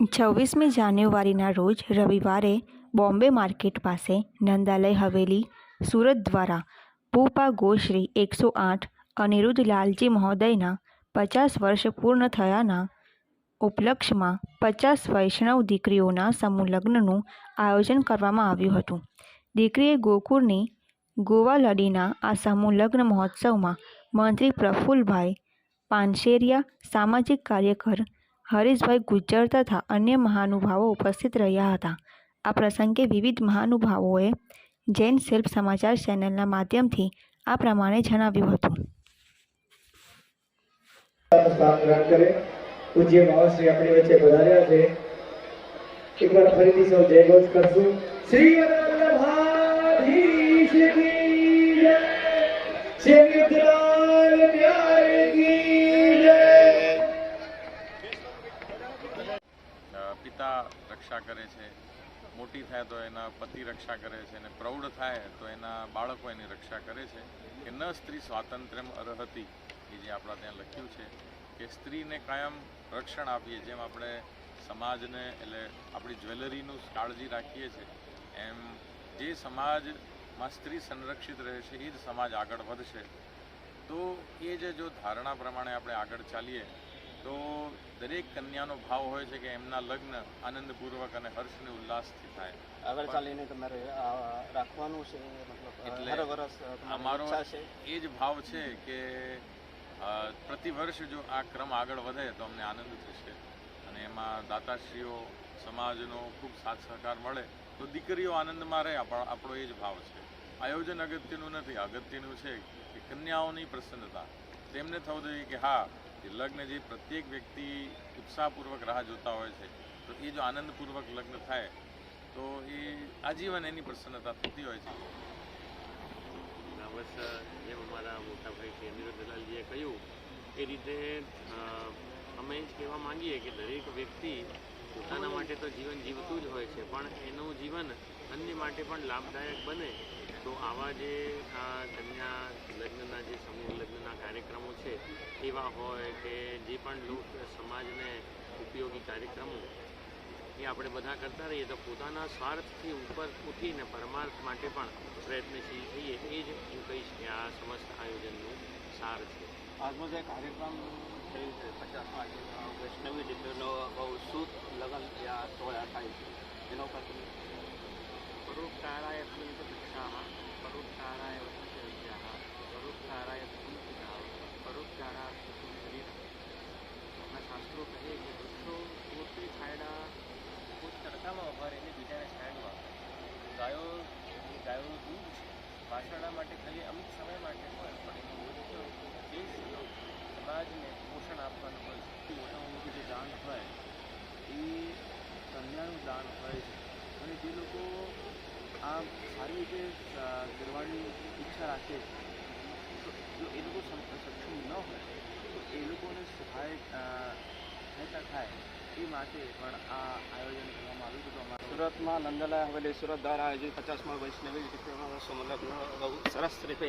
છવ્વીસમી જાન્યુઆરીના રોજ રવિવારે બોમ્બે માર્કેટ પાસે નંદાલય હવેલી સુરત દ્વારા પૂપા ગોશ્રી એકસો આઠ, અનિરુદ્ધ લાલજી મહોદયના પચાસ વર્ષ પૂર્ણ થયાના ઉપલક્ષમાં પચાસ વૈષ્ણવ દીકરીઓના સમૂહ લગ્નનું આયોજન કરવામાં આવ્યું હતું. દીકરીએ ગોકુળની ગોવાલડીના આ સમૂહ લગ્ન મહોત્સવમાં મંત્રી પ્રફુલ્લભાઈ પાનશેરિયા, સામાજિક કાર્યકર હરીશભાઈ ગુજ્જર તથા અન્ય મહાનુભાવો ઉપસ્થિત રહ્યા હતા. આ પ્રસંગે વિવિધ મહાનુભાવોએ જૈન શિલ્પ સમાચાર ચેનલના માધ્યમથી આ પ્રમાણે જણાવ્યું હતું. પૂજ્ય બાવાશ્રી આપણી વચ્ચે પધાર્યા છે. એકવાર ફરીથી સૌ જય ઘોષ કરશું. શ્રી વલ્લભાધીશ કી રક્ષા કરે છે, મોટી થાય તો એના પતિ રક્ષા કરે છે અને પ્રૌઢ થાય તો એના બાળકો એની રક્ષા કરે છે. કે ન સ્ત્રી સ્વાતંત્ર્યમ અર્હતી, એ જે આપણા ત્યાં લખ્યું છે, કે સ્ત્રીને કાયમ રક્ષણ આપીએ, જેમ આપણે સમાજને એટલે આપણી જ્વેલરીનું કાળજી રાખીએ છીએ, એમ જે સમાજમાં સ્ત્રી સંરક્ષિત રહે છે, એ જ સમાજ આગળ વધશે. તો એ જે જો ધારણા પ્રમાણે આપણે આગળ ચાલીએ તો દરેક કન્યાનો ભાવ હોય છે કે એમના લગ્ન આનંદપૂર્વક અને હર્ષ અને ઉલ્લાસથી થાય. આગળ ચાલીને તમારે રાખવાનું છે મતલબ એટલે અમારો એ જ ભાવ છે કે પ્રતિવર્ષ પ્રતિ વર્ષ જો આ ક્રમ આગળ વધે તો અમને આનંદ થશે. અને એમાં દાતાશ્રીઓ સમાજનો ખૂબ સાથ સહકાર મળે તો દીકરીઓ આનંદમાં રહે આપણો એ જ ભાવ છે. આયોજન અગત્યનું નથી. અગત્યનું છે કે કન્યાઓની પ્રસન્નતા. તેમને થવું જોઈએ કે હા લગ્ન જે પ્રત્યેક વ્યક્તિ ઉત્સાહપૂર્વક રાહ જોતા હોય છે, તો એ જો આનંદપૂર્વક લગ્ન થાય, તો એ આજીવન એની પ્રસન્નતા થતી હોય છે. બસ જેમ અમારા મોટા ભાઈ શ્રી અનિરુદ્ધ દલાલજીએ કહ્યું, એ રીતે અમે જ કહેવા માંગીએ કે દરેક વ્યક્તિ પોતાના માટે તો જીવન જીવતું જ હોય છે, પણ એનું જીવન અન્ય માટે પણ લાભદાયક બને. તો આવા જે આ કન્યા લગ્નના જે સમૂહ, લગ્નના કાર્યક્રમો છે, એવા હોય કે જે પણ લોક સમાજને ઉપયોગી કાર્યક્રમો, એ આપણે બધા કરતા રહીએ તો પોતાના સ્વાર્થથી ઉપર ઉઠીને પરમાર્થ માટે પણ પ્રયત્નશીલ થઈએ, એ જ હું કહીશ કે આ સમસ્ત આયોજનનું સાર છે. આજનો જે કાર્યક્રમ થયું છે, પચાસમાં વૈષ્ણવી દીકરીનો બહુ શુદ્ધ લગ્ન ત્યાં એ દૂર છે. વાસણા માટે ખાલી અમુક સમય માટે હોય, પણ એનું મુખ્ય ઉદ્દેશ સમાજને પોષણ આપવાનું હોય છે મોટામાં મોટું જે દાન હોય, એ કન્યાનું દાન હોય છે. અને જે લોકો આ સારી રીતે કરવાની ઈચ્છા રાખે, તો એ લોકો સક્ષમ ન હોય, તો એ લોકોને સહાય સહાયતા થાય એ માટે પણ આ આયોજન કરવામાં આવ્યું હતું તો અમારું સુરતમાં નંદલાય હવેલી સુરત દ્વારા આયોજિત પચાસમાં વૈષ્ણવી સંલગ્ન સમલગ્ન બહુ સરસ રીતે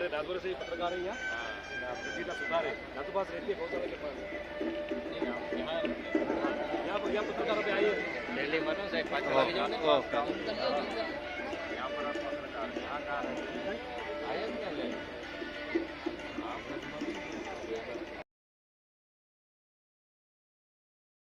हमारे राजौर से पत्रकार है यहाँ प्रतिभा सुधार है नातू पास रहती है बहुत सारे के पास यहाँ पर यहाँ पत्रकार पे आई है दिल्ली में साहब पाँच बजे जाओ ना यहाँ पर आप पत्रकार यहाँ का